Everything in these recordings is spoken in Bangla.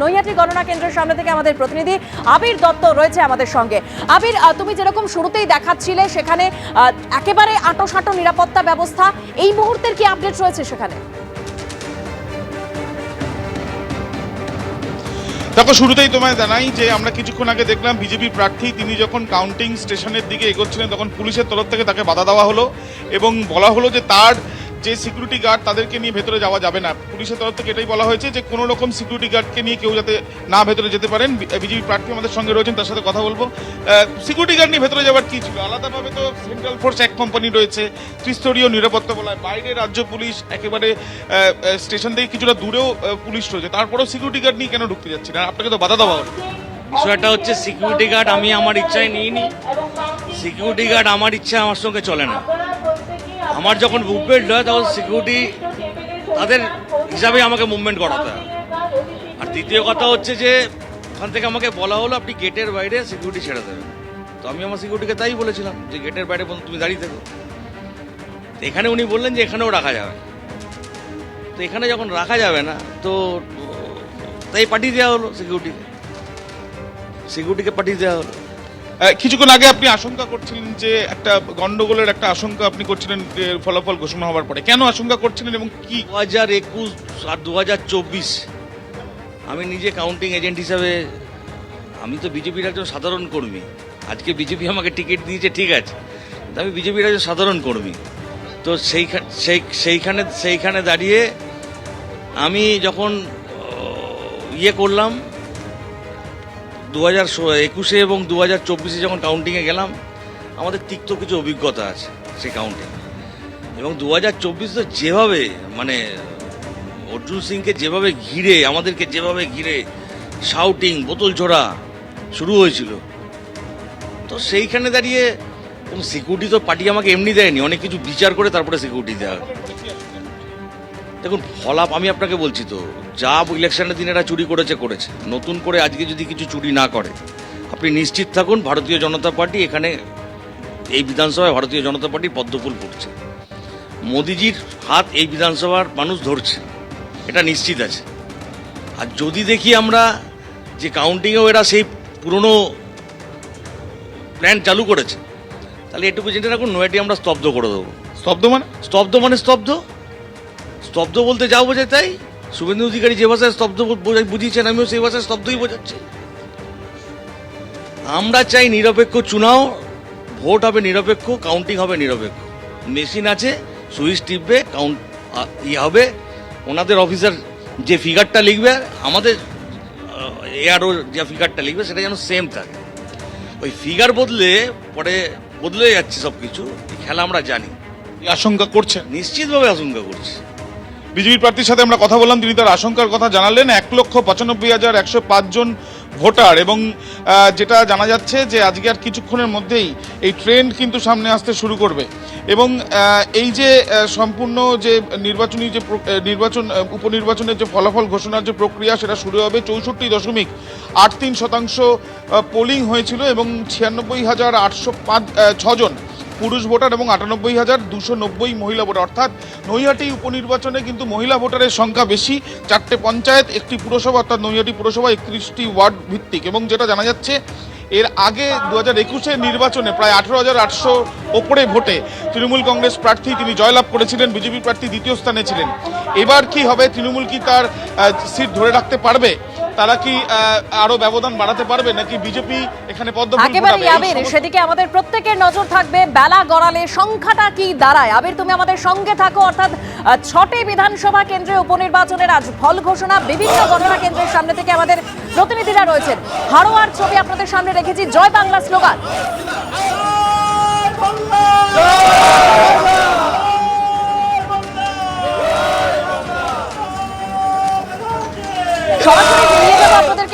নৈহাটি গণনা কেন্দ্রের সামনে থেকে আমাদের প্রতিনিধি আবির দত্ত রয়েছে আমাদের সঙ্গে। আবির তুমি যেরকম শুরুতেই দেখাচ্ছিলে সেখানে একেবারে আঁটো নিরাপত্তা ব্যবস্থা, এই মুহূর্তের কি আপডেট রয়েছে সেখানে? দেখো, শুরুতেই তোমায় জানাই যে আমরা কিছুক্ষণ আগে দেখলাম বিজেপি প্রার্থী, তিনি যখন কাউন্টিং স্টেশনের দিকে এগোচ্ছিলেন, তখন পুলিশের তরফ থেকে তাকে বাধা দেওয়া হলো এবং বলা হলো যে তার যে সিকিউরিটি গার্ড তাদেরকে নিয়ে ভেতরে যাওয়া যাবে না। পুলিশের তরফ থেকে এটাই বলা হয়েছে যে, কোনো রকম সিকিউরিটি গার্ডকে নিয়ে কেউ যাতে না ভেতরে যেতে পারেন। বিজেপি প্রার্থী আমাদের সঙ্গে রয়েছেন, তার সাথে কথা বলব। সিকিউরিটি গার্ড নিয়ে ভেতরে যাওয়ার কি ছিল? আলাদাভাবে তো সেন্ট্রাল ফোর্স এক কোম্পানি রয়েছে, ত্রিস্তরীয় নিরাপত্তা বলা বাইরে রাজ্য পুলিশ একেবারে স্টেশন থেকে কিছুটা দূরেও পুলিশ রয়েছে। তারপরেও সিকিউরিটি গার্ড নিয়ে কেন ঢুকতে যাচ্ছে না আপনাকে তো বাধা দেওয়া বিষয়টা হচ্ছে সিকিউরিটি গার্ড আমি আমার ইচ্ছায় নিইনি। সিকিউরিটি গার্ড আমার ইচ্ছা আমার সঙ্গে চলে না। আমার যখন মুভমেন্ট হয়, তখন সিকিউরিটি তাদের হিসাবে আমাকে মুভমেন্ট করাতে হয়। আর দ্বিতীয় কথা হচ্ছে যে ওখান থেকে আমাকে বলা হলো, আপনি গেটের বাইরে সিকিউরিটি ছেড়ে দেবেন। তো আমি আমার সিকিউরিটিকে তাই বলেছিলাম যে গেটের বাইরে তুমি দাঁড়িয়ে থেকো। এখানে উনি বললেন যে, এখানেও রাখা যাবে। তো এখানে যখন রাখা যাবে না, তো তাই পাঠিয়ে দেওয়া হলো সিকিউরিটিকে সিকিউরিটিকে পাঠিয়ে দেওয়া হলো। কিছুক্ষণ আগে আপনি আশঙ্কা করছিলেন যে একটা গন্ডগোলের একটা আশঙ্কা আপনি করছিলেন ফলাফল ঘোষণা হওয়ার পরে। কেন আশঙ্কা করছিলেন এবং কি? দু হাজার একুশ, আর দু হাজার চব্বিশ, আমি নিজে কাউন্টিং এজেন্ট হিসাবে, আমি তো বিজেপির একজন সাধারণ কর্মী। আজকে বিজেপি আমাকে টিকিট দিয়েছে, ঠিক আছে। আমি বিজেপির একজন সাধারণ কর্মী। তো সেই, সেইখানে সেইখানে দাঁড়িয়ে আমি যখন ইয়ে করলাম দু হাজার একুশে এবং দু হাজার চব্বিশে যখন কাউন্টিংয়ে গেলাম, আমাদের তিক্ত কিছু অভিজ্ঞতা আছে সেই কাউন্টিং এবং দু হাজার চব্বিশ যেভাবে মানে অর্জুন সিংকে যেভাবে ঘিরে, আমাদেরকে যেভাবে ঘিরে শাউটিং বোতল ছোড়া শুরু হয়েছিল, তো সেইখানে দাঁড়িয়ে সিকিউরিটি তো পার্টি আমাকে এমনি দেয়নি, অনেক কিছু বিচার করে তারপরে সিকিউরিটি দেওয়া। দেখুন ফলাপ আমি আপনাকে বলছি তো যা ইলেকশনের দিন এরা চুরি করেছে করেছে। নতুন করে আজকে যদি কিছু চুরি না করে আপনি নিশ্চিত থাকুন ভারতীয় জনতা পার্টি এখানে এই বিধানসভায় ভারতীয় জনতা পার্টি পদ্মফুল পড়ছে মোদিজির হাত এই বিধানসভার মানুষ ধরছে এটা নিশ্চিত আছে। আর যদি দেখি আমরা যে কাউন্টিংয়েও এরা সেই পুরনো প্ল্যান চালু করেছে তাহলে এটুকু জেনে রাখুন নয়াটি আমরা স্তব্ধ করে দেবো। স্তব্ধ মানে? স্তব্ধ মানে স্তব্ধ স্তব্ধ বলতে যাও বোঝায় তাই? শুভেন্দু অধিকারী যে ভাষায় স্তব্ধ বুঝিয়েছেন আমিও সেই ভাষায় স্তব্ধই বোঝাচ্ছি। আমরা চাই নিরপেক্ষ চুনাও ভোট হবে নিরপেক্ষ কাউন্টিং হবে নিরপেক্ষ। মেশিন আছে সুইচ টিপবে কাউন্ট ইয়ে হবে। ওনাদের অফিসার যে ফিগারটা লিখবে আমাদের এআরও যে ফিগারটা লিখবে সেটা যেন সেম থাকে। ওই ফিগার বদলে পরে বদলে যাচ্ছে সব কিছু খেলা আমরা জানি। আশঙ্কা করছেন? নিশ্চিতভাবে আশঙ্কা করছি। বিজেপি প্রার্থীর সাথে আমরা কথা বললাম, তিনি তার আশঙ্কার কথা জানালেন। এক লক্ষ পঁচানব্বই হাজার একশো পাঁচজন ভোটার এবং যেটা জানা যাচ্ছে যে আজকে আর কিছুক্ষণের মধ্যেই এই ট্রেন্ড কিন্তু সামনে আসতে শুরু করবে। এবং এই যে সম্পূর্ণ যে নির্বাচনী যে নির্বাচন উপনির্বাচনের যে ফলাফল ঘোষণার যে প্রক্রিয়া, সেটা শুরু হবে চৌষট্টি দশমিক আট তিন শতাংশ পোলিং হয়েছিল এবং ছিয়ানব্বই হাজার আটশো পাঁচ ছজন পুরুষ ভোটার এবং আটানব্বই হাজার দুশো নব্বই মহিলা ভোটার। অর্থাৎ নৈহাটি উপনির্বাচনে কিন্তু মহিলা ভোটারের সংখ্যা বেশি। চারটে পঞ্চায়েত, একটি পুরসভা, অর্থাৎ নৈহাটি পুরসভা একত্রিশটি ওয়ার্ড ভিত্তিক। এবং যেটা জানা যাচ্ছে, এর আগে দু হাজার একুশের নির্বাচনে প্রায় আঠেরো হাজার আটশো ওপরে ভোটে তৃণমূল কংগ্রেস প্রার্থী তিনি জয়লাভ করেছিলেন, বিজেপি প্রার্থী দ্বিতীয় স্থানে ছিলেন। এবার কি হবে? তৃণমূল কি তার সিট ধরে রাখতে পারবে? তারা কি আরও ব্যবধান বাড়াতে পারবে নাকি বিজেপি এখানে একেবারে আবির সেদিকে আমাদের প্রত্যেকের নজর থাকবে বেলা গড়ালে সংখ্যাটা কি দাঁড়ায়? আবির তুমি আমাদের সঙ্গে থাকো অর্থাৎ ছটি বিধানসভা কেন্দ্রে উপনির্বাচনের আজ ফল ঘোষণা বিভিন্ন গণনা কেন্দ্রের সামনে থেকে আমাদের প্রতিনিধিরা রয়েছেন। হারোয়ার ছবি আপনাদের সামনে রেখেছি জয় বাংলা স্লোগান। সরাসরি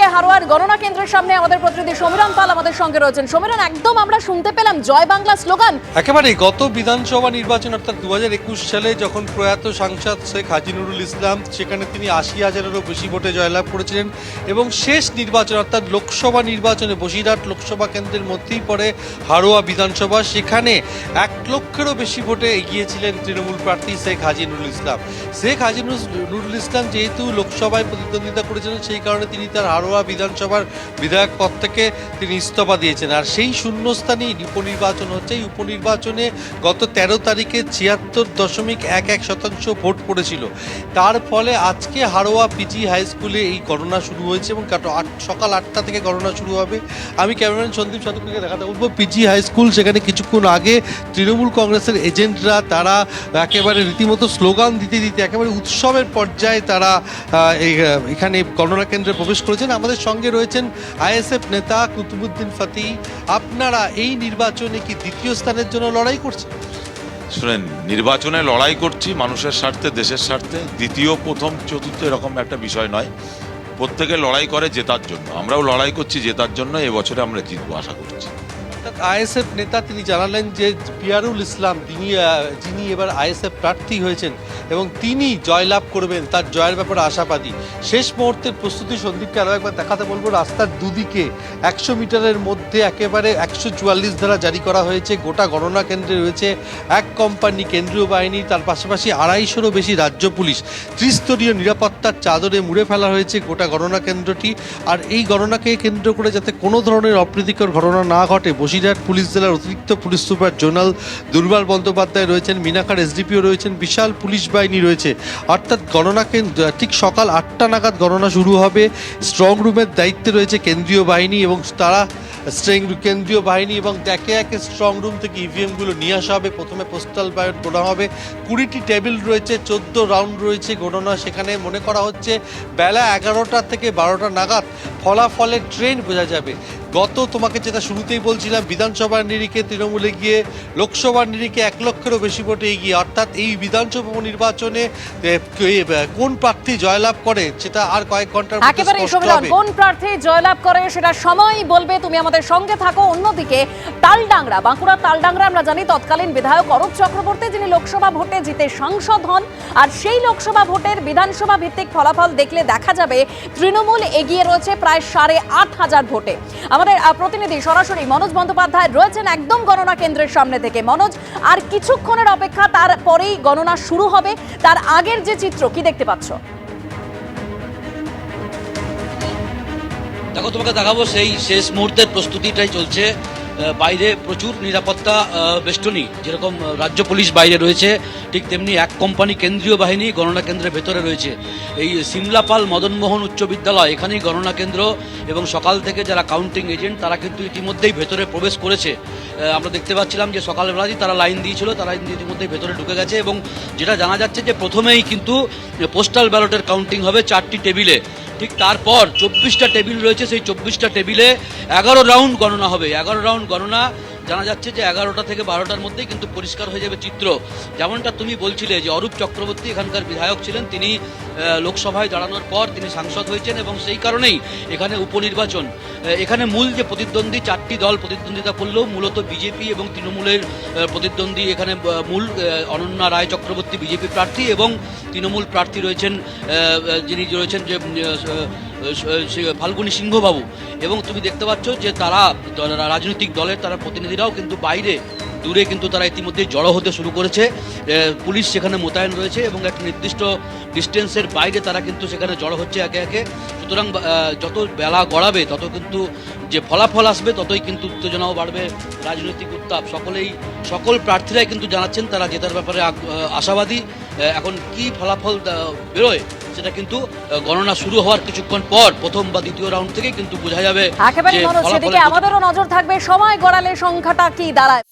অন্যদিকে হারোয়ার গণনা কেন্দ্রের সামনে আমাদের প্রতিনিধি সমীরণ পাল আমাদের সঙ্গে রয়েছেন। সমীরণ, একদম আমরা শুনতে পেলাম জয় বাংলা স্লোগান। একেবারে গত বিধানসভা নির্বাচন, অর্থাৎ দু হাজার একুশ সালে যখন প্রয়াত সাংসদ শেখ হাজি নুরুল ইসলাম, সেখানে তিনি আশি হাজারেরও বেশি ভোটে জয়লাভ করেছিলেন এবং শেষ নির্বাচন, অর্থাৎ লোকসভা নির্বাচনে বসিরহাট লোকসভা কেন্দ্রের মধ্যেই পড়ে হারোয়া বিধানসভা, সেখানে এক লক্ষেরও বেশি ভোটে এগিয়েছিলেন তৃণমূল প্রার্থী শেখ হাজি নুরুল ইসলাম। শেখ হাজি নুরুল- নুরুল ইসলাম যেহেতু লোকসভায় প্রতিদ্বন্দ্বিতা করেছিলেন, সেই কারণে তিনি তার হারোয়া বিধানসভার বিধায়ক পদ থেকে তিনি ইস্তফা দিয়েছেন। আর সেই শূন্যস্থানেই উপনির্বাচন হচ্ছে। এই উপনির্বাচনে গত তেরো তারিখে ছিয়াত্তর দশমিক এক এক শতাংশ ভোট পড়েছিল। তার ফলে আজকে হারোয়া পিজি হাই স্কুলে এই গণনা শুরু হয়েছে এবং আট, সকাল আটটা থেকে গণনা শুরু হবে। আমি ক্যামেরাম্যান সন্দীপ সাধুকে দেখাতে বলব, পিজি হাই স্কুল সেখানে কিছুক্ষণ আগে তৃণমূল কংগ্রেসের এজেন্টরা তারা একেবারে রীতিমতো স্লোগান দিতে দিতে একেবারে উৎসবের পর্যায়ে তারা এখানে গণনা কেন্দ্রে প্রবেশ করেছেন। আমাদের সঙ্গে রয়েছেন আইএসএফ নেতা কুতুবুদ্দিন ফাতি আপনারা এই নির্বাচনে কি দ্বিতীয় স্থানের জন্য লড়াই করছেন? শুনেন, নির্বাচনে লড়াই করছি মানুষের স্বার্থে, দেশের স্বার্থে। দ্বিতীয়, প্রথম, চতুর্থ এরকম একটা বিষয় নয়। প্রত্যেকে লড়াই করে জেতার জন্য। আমরাও লড়াই করছি জেতার জন্য। এবছরে আমরা জিতবো, আশা করছি। অর্থাৎ আইএসএফ নেতা তিনি জানালেন যে পিয়ারুল ইসলাম তিনি যিনি এবার আইএসএফ প্রার্থী হয়েছেন এবং তিনি জয়লাভ করবেন তার জয়ের ব্যাপারে আশাবাদী। শেষ মুহূর্তের প্রস্তুতি সন্দীপকে আরও একবার দেখাতে বলব, রাস্তার দুদিকে একশো মিটারের মধ্যে একেবারে একশো চুয়াল্লিশ ধারা জারি করা হয়েছে, গোটা গণনা কেন্দ্রে রয়েছে এক কোম্পানি, কেন্দ্রীয় বাহিনী, তার পাশাপাশি আড়াইশোরও বেশি রাজ্য পুলিশ। ত্রিস্তরীয় নিরাপত্তার চাদরে মুড়ে ফেলা হয়েছে গোটা গণনা কেন্দ্রটি, আর এই গণনাকে কেন্দ্র করে যাতে কোনো ধরনের অপ্রীতিকর ঘটনা না ঘটে বসিরহাট পুলিশ জেলার অতিরিক্ত পুলিশ সুপার জোনাল দুর্বল বন্দ্যোপাধ্যায় রয়েছেন, মিনাকার এসডিপিও রয়েছেন, বিশাল পুলিশ বাহিনী রয়েছে। অর্থাৎ গণনা কেন্দ্র, ঠিক সকাল আটটা নাগাদ গণনা শুরু হবে। স্ট্রং রুমের দায়িত্বে রয়েছে কেন্দ্রীয় বাহিনী এবং তারা স্ট্রেং, কেন্দ্রীয় বাহিনী এবং একে একে স্ট্রং রুম থেকে ইভিএমগুলো নিয়ে আসা হবে। প্রথমে পোস্টাল ব্যালট গোনা হবে। কুড়িটি টেবিল রয়েছে, চোদ্দ রাউন্ড রয়েছে গণনা। সেখানে মনে করা হচ্ছে, বেলা এগারোটা থেকে বারোটা নাগাদ ফলাফলের ট্রেন বোঝা যাবে। গত তোমাকে যেটা শুরুতেই বলছিলাম বিধানসভার নিরিখে তৃণমূলে গিয়ে লোকসভার নিরিখে এক লক্ষেরও বেশি ভোটে এগিয়ে অর্থাৎ এই বিধানসভা নির্বাচনে কোন প্রার্থী জয়লাভ করে সেটা আর কয়েক ঘণ্টার একেবারে কোন প্রার্থী জয়লাভ করে সেটা সময় বলবে তুমি আমাদের সঙ্গে থাকো। অন্যদিকে তালডাংরা বাঁকুড়ার তালডাংরা আমরা জানি তৎকালীন বিধায়ক অরূপ চক্রবর্তী যিনি লোকসভা ভোটে জিতে সাংসদ হন। আর সেই লোকসভা ভোটের বিধানসভা ভিত্তিক ফলাফল দেখলে দেখা যাবে তৃণমূল এগিয়ে রয়েছে প্রায় সাড়ে আট হাজার ভোটে। আমাদের প্রতিনিধি সরাসরি মনোজ বন্দ্যোপাধ্যায় রয়েছেন একদম গণনা কেন্দ্রের সামনে থেকে। মনোজ, আর কিছুক্ষণের অপেক্ষা, তারপরেই গণনা শুরু হবে। তার আগের যে চিত্র, কি দেখতে পাচ্ছ? দেখো, তোমাকে দেখাবো সেই শেষ মুহূর্তের প্রস্তুতিটাই চলছে। বাইরে প্রচুর নিরাপত্তা বেষ্টনী, যেরকম রাজ্য পুলিশ বাইরে রয়েছে, ঠিক তেমনি এক কোম্পানি কেন্দ্রীয় বাহিনী গণনা কেন্দ্রের ভেতরে রয়েছে। এই সিমলাপাল মদনমোহন উচ্চ বিদ্যালয়, এখানেই গণনা কেন্দ্র এবং সকাল থেকে যারা কাউন্টিং এজেন্ট তারা কিন্তু ইতিমধ্যেই ভেতরে প্রবেশ করেছে। আমরা দেখতে পাচ্ছিলাম যে সকালবেলাতেই তারা লাইন দিয়েছিল, তারা ইতিমধ্যেই ভেতরে ঢুকে গেছে এবং যেটা জানা যাচ্ছে যে প্রথমেই কিন্তু পোস্টাল ব্যালটের কাউন্টিং হবে চারটি টেবিলে। ঠিক তারপর চব্বিশটা টেবিল রয়েছে, সেই চব্বিশটা টেবিলে এগারো রাউন্ড গণনা হবে। এগারো রাউন্ড গণনা জানা যাচ্ছে যে এগারোটা থেকে বারোটার মধ্যেই কিন্তু পরিষ্কার হয়ে যাবে চিত্র। যেমনটা তুমি বলছিলে যে অরূপ চক্রবর্তী এখানকার বিধায়ক ছিলেন, তিনি লোকসভায় দাঁড়ানোর পর তিনি সাংসদ হয়েছেন এবং সেই কারণেই এখানে উপনির্বাচন। এখানে মূল যে প্রতিদ্বন্দ্বী, চারটি দল প্রতিদ্বন্দ্বিতা করলেও মূলত বিজেপি এবং তৃণমূলের প্রতিদ্বন্দ্বী এখানে মূল অনন্যা রায় চক্রবর্তী বিজেপি প্রার্থী এবং তৃণমূল প্রার্থী রয়েছেন যিনি রয়েছেন যে ফাল্গুনী সিংহবাবু। এবং তুমি দেখতে পাচ্ছ যে তারা রাজনৈতিক দলের, তারা প্রতিনিধিরাও কিন্তু বাইরে, দূরে কিন্তু তারা ইতিমধ্যে জড়ো হতে শুরু করেছে। পুলিশ সেখানে মোতায়েন রয়েছে এবং একটা নির্দিষ্ট ডিস্টেন্সের বাইরে তারা কিন্তু সেখানে জড়ো হচ্ছে একে একে। সুতরাং যত বেলা গড়াবে, তত কিন্তু যে ফলাফল আসবে, ততই কিন্তু উত্তেজনাও বাড়বে। রাজনৈতিক উত্তাপ, সকলেই, সকল প্রার্থীরাই কিন্তু জানাচ্ছেন তারা জেতার ব্যাপারে আশাবাদী। এখন কি ফলাফল বেরোয়? সেটা কিন্তু গণনা শুরু হওয়ার কিছুক্ষণ পর প্রথম বা দ্বিতীয় রাউন্ড থেকে কিন্তু বোঝা যাবে একেবারে আমাদেরও নজর থাকবে সময় গড়ালে সংখ্যাটা কি দাঁড়ায়।